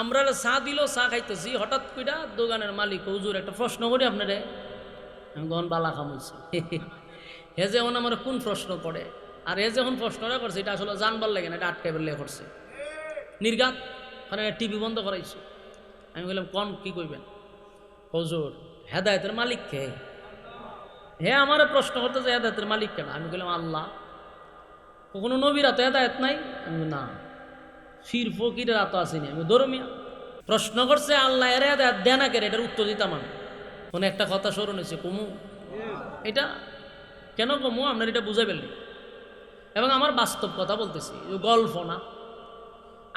আমরা চা দিল, চা খাইতেছি, হঠাৎ কইরা দোকানের মালিক, হুজুর, একটা প্রশ্ন করি আপনারে। আমি গন বালা খামুছি হে যে এখন আমার কোন প্রশ্ন করে আর এ যখন প্রশ্নটা করছে, এটা আসলে জানবার লাগে না, এটা আটকে বেলে করছে। নির্গাত, ওখানে টিভি বন্ধ করাইছে। আমি বললাম কন, কি কইবেন? হজুর, হেদায়তের মালিক কে? হে, আমার প্রশ্ন করতে যে হেদায়তের মালিক কেন? আমি বললাম আল্লাহ, কখনো নবীরা তো হেদায়ত নাই? আমি না। ফির ফকিরের আতো আসেনি। আমি ধর্মিয়া প্রশ্ন করছে আল্লাহ এর দেয় না কেন এটার উত্তর দিতাম আমি। কোনো একটা কথা স্মরণ হয়েছে, কমু? এটা? কেন কমু? আপনার এটা বুঝে ফেললি। এবং আমার বাস্তব কথা বলতেছি গল্প না।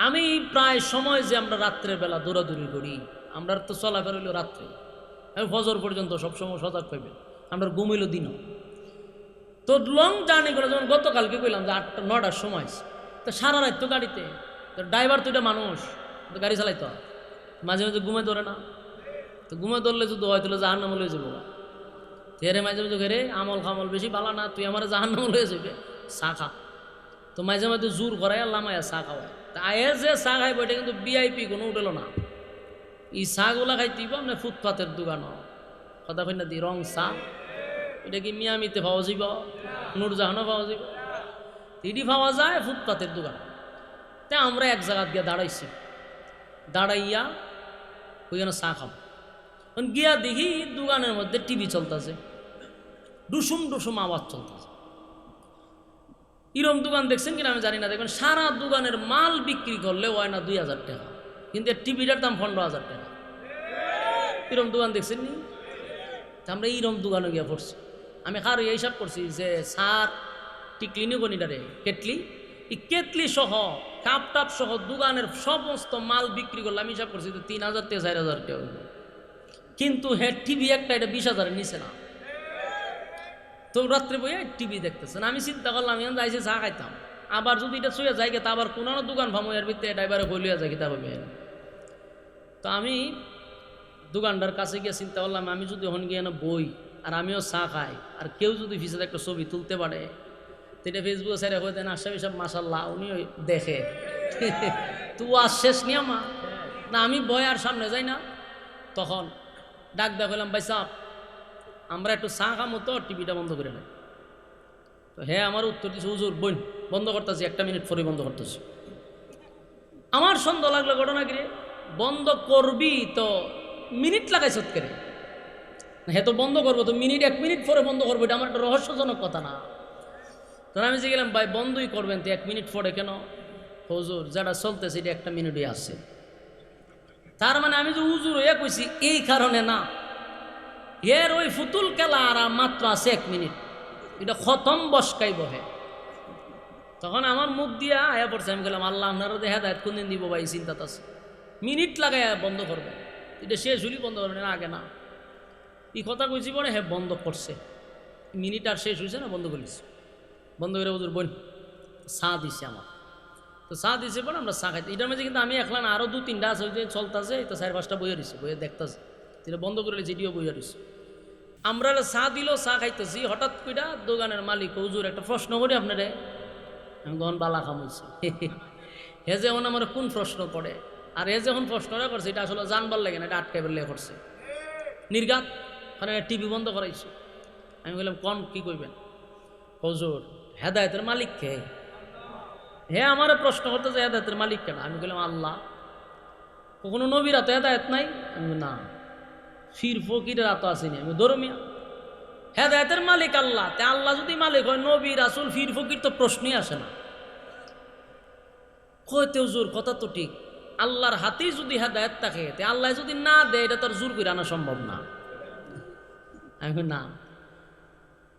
আমি প্রায় সময় যে আমরা রাত্রের বেলা দৌড়াদৌড়ি করি, আমরা তো চলাফেরা হইল রাত্রে। ফজর পর্যন্ত সবসময় সজাগ পাইবেন আমরা ঘুমাইলো দিনও। তো লং জার্নি করে যেমন গতকালকে কইলাম যে আটটা নটার সময় তো সারা রাত তো গাড়িতে তো ড্রাইভার তো এটা মানুষ তো গাড়ি চালাইতো মাঝে মাঝে ঘুমে ধরে না। তো ঘুমে ধরলে যদি হয়তো জাহান নাম লয়ে যাব তেরে মাঝে মাঝে ঘেরে, আমল খামল বেশি ভালো না, তুই আমার জাহান নাম লয়ে যাবে। চা খা। তো মাঝে মাঝে জোর করাই আল্লাহ মায়া চা খাওয়ায়। তা আয়ে যে চা খাইব, এটা কিন্তু বিআইপি কোনো উঠেল না। এই চাগুলা খাইতেইব আপনার ফুটপাতের দোকান। কথা কই না দি, রং চা। এটা কি মিয়ামিতে পাওয়া যাব নুরজাহানও পাওয়া যাব এটি পাওয়া যায় ফুটপাতের দোকান। তা আমরা এক জায়গাত গিয়ে দাঁড়াইছি। দাঁড়াইয়া ওইখানে চা খাব। গিয়া দেখি দোকানের মধ্যে টিভি চলতেছে। ডুসুম ডুসুম আওয়াজ চলতেছে। ইরম দোকান দেখছেন কিনা আমি জানি না। দেখবেন সারা দোকানের মাল বিক্রি করলে হয় না দুই হাজার টাকা। কিন্তু টিভিটার দাম পনেরো হাজার টাকা। ইরম দোকান দেখছেন নি? আমরা ইরম দোকানে গিয়ে পড়ছি। আমি কারও হিসাব করছি যে সার টিকলি নিগনিটারে কেটলি? কেটলি সহ, কাপ টাপ সহ দোকানের সমস্ত মাল বিক্রি করলে আমি হিসাব করছি তো তিন হাজার থেকে চার হাজার টাকা কিন্তু হ্যাঁ টিভি একটা, এটা বিশ হাজারের নিচে না। তো রাত্রে বইয়া টিভি দেখতেছেন। আমি চিন্তা করলাম, আমি যাইছে চা খাইতাম, আবার যদি এটা শুয়ে যাই তা আবার কোনো দোকান ফামো এর ভিতরে এটা এবারে বলিয়া যাই তা হবে তো আমি দোকানদার কাছে গিয়ে চিন্তা করলাম, আমি যদি হন গিয়ে বই, আর আমিও চা খাই, আর কেউ যদি ফিসে একটা ছবি তুলতে পারে এটা ফেসবুকে স্যার হয়ে দেন আশা সব মাসাল্লাহ উনি দেখে। তো আজ শেষ নিয়ে মা না, আমি বয় আর সামনে যাই না। তখন ডাক দেখালাম ভাই সাহ আমরা একটু চা খামো তো টিভিটা বন্ধ করে নেয় তো হ্যাঁ আমার উত্তর দিচ্ছে হুজুর, বোন, বন্ধ করতেছি, একটা মিনিট পরে বন্ধ করতেছি। আমার সন্দেহ লাগল, ঘটনা কিরে বন্ধ করবি তো মিনিট লাগাই সৎকারে হ্যাঁ তো বন্ধ করব, তো মিনিট, এক মিনিট পরে বন্ধ করব, এটা আমার একটা রহস্যজনক কথা না। তখন আমি যে গেলাম, ভাই, বন্ধই করবেন তো এক মিনিট পরে কেন? হুজুর, যেটা চলতেছে, এটা একটা মিনিটই আছে। তার মানে আমি যে হুজুর হইয়া কইছি, এই কারণে না। এর ওই ফুতুল খেলা আর মাত্র আছে এক মিনিট। এটা খতম বসকাই বহে। তখন আমার মুখ দিয়া আয়া পড়ছে, আমি গেলাম, আল্লাহ আপনারা দেখা দেয় কোনদিন দিব ভাই চিন্তাত আছে। মিনিট লাগাই বন্ধ করবে। এটা শেষ হলি বন্ধ করবে, না আগে না। এই কথা কইছি পরে হ্যাঁ বন্ধ করছে। মিনিট আর শেষ হয়েছে না, বন্ধ করিস বন্ধ করে ওদের বোন, চা দিছে আমার। তো চা দিছে পরে আমরা চা খাইতে এটার মাঝে কিন্তু আমি একলা আরও দু তিনটা আছে, ওই যে চলতেছে, তো চার পাঁচটা বইয়া দিছে বইয়ে দেখতেছে। এটা বন্ধ করে যেটিও বইয়া দিছে আমরা চা দিল, চা খাইতেছি, হঠাৎ কইটা দোকানের মালিক, হুজুর, একটা প্রশ্ন করি আপনারে। আমি গন বালা খামুছি হে যে এখন আমার কোন প্রশ্ন করে আর এ যখন প্রশ্নটা করছে, এটা আসলে জানবার লাগে না, এটা আটকে বেলে করছে। নির্গাত ওখানে টিভি বন্ধ করাইছে। আমি বললাম কন, কি কইবেন? হজুর হেদায়তের মালিক কে? হে আমার প্রশ্ন করতে যে হেদায়তের মালিক কেন? আমি বললাম, আল্লাহ। কখনো নবীরা তো হেদায়ত নাই? আমি না। ফির ফকিরের আতো আসেনি। আমি ধর্মিয়া হেদায়তের মালিক আল্লাহ। তে আল্লাহ যদি মালিক হয়, নবী, রাসুল, ফির ফকির তো প্রশ্নই আসে না। কইতে হুজুর, কথা তো ঠিক। আল্লাহর হাতেই যদি হেদায়ত থাকে, তে আল্লাহ যদি না দেয়, এটা তার জোর করে আনা সম্ভব না। আমি না।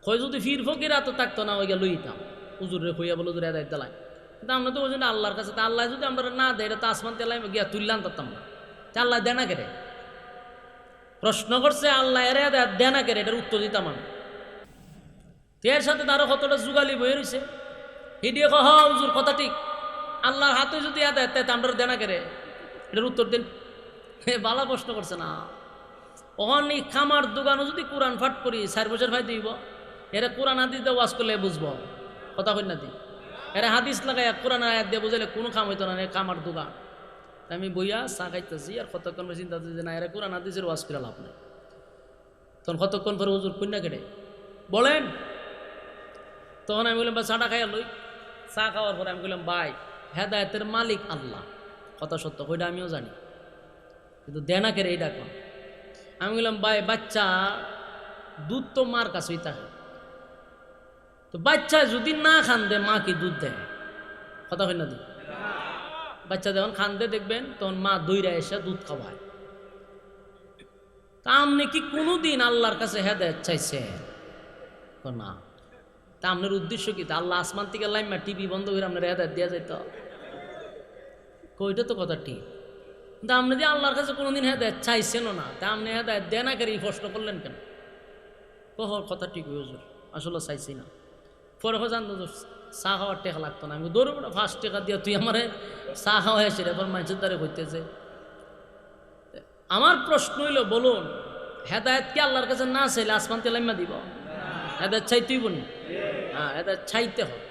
কই যদি ফির ফকির এত থাকতো না, ওই গিয়ে লইতাম। হুজুর রে বলো, হুজুর হেদায়ত দিলাই কিন্তু আমরা তো জন্য আল্লাহর কাছে তা আল্লাহ যদি আমরা না দেয়, এটা আসমান তেলাই গিয়া তুললাম তাতাম না। তা আল্লাহ দেয় না কেটে প্রশ্ন করছে, আল্লাহ এর হেদায়ত দেয় না কেটে এটার উত্তর দিতাম আমি। এর সাথে তারও কতটা যুগালি বয়ে রয়েছে হিডিয়ে কহ হুজুর, কথা ঠিক। আল্লাহর হাতে যদি হেদায়ত দেয় তা আমরা দেয় না কেটে এটার উত্তর দিন। হে, বালা প্রশ্ন করছে না। অহনি খামার দোকানও যদি কোরআন ফাট করি, চার বছর ভাই দিব। এরা কোরআন হাদিসে ওয়াজ করলে বুঝব। কথা কই না দি। এরা হাদিস লাগাই কোরআন আয়াত দিয়ে বুঝাইলে কোনো কাম হইতো না, এ খামার দোকান আমি বইয়া চা খাইতেছি আর কতক্ষণ পরে চিন্তা যে না, এরা কোরআন হাদিসের ওয়াজ করে লাভ নাই। তখন কতক্ষণ পরে হুজুর কন্যা কেটে? বলেন। তখন আমি বললাম বা চাটা খাইয়া লই। চা খাওয়ার পরে আমি বললাম ভাই, হেদায়তের মালিক আল্লাহ। কথা সত্য ওইটা আমিও জানি। কিন্তু দেনা কেড়ে এইটা কম আমি বললাম ভাই, বাচ্চা, দুধ তো মার কাছেই থাকে। তো বাচ্চা যদি না খান দে মা কি দুধ দেয়? কথা হয় না দি বাচ্চা যখন খান্দে দেখবেন, তখন মা দইরা এসে দুধ খাওয়ায়। তা আপনি কি কোনোদিন আল্লাহর কাছে হ্যাঁ হেদায়ত চাইছে না। তা আপনার উদ্দেশ্য কি? তা আল্লাহ আসমান থেকে লাইমা টিভি বন্ধ করে আপনার হেদায়ত দেওয়া যাইত? কইটা তো কথা ঠিক। কিন্তু আপনি যে আল্লাহর কাছে কোনোদিন হেদায়ত চাইছেনও না, তা আপনি হেদায়ত দেয় না করে এই প্রশ্ন করলেন কেন? কহ কথা ঠিক হুজুর, আসলে চাইছি না। পরে জান চা খাওয়ার টেকা লাগতো না। আমি দৌড়ব না ফার্স্ট টেকা দিয়ে তুই আমার চা খাওয়া এসে এবার মানুষের দ্বারে হইতেছে আমার প্রশ্ন হইল, বলুন, হেদায়ত কি আল্লাহর কাছে না চাইলে আসমান তেলাইমা দিব? হেদায়ত চাইতেই বলি হ্যাঁ হেদায়ত চাইতে হয়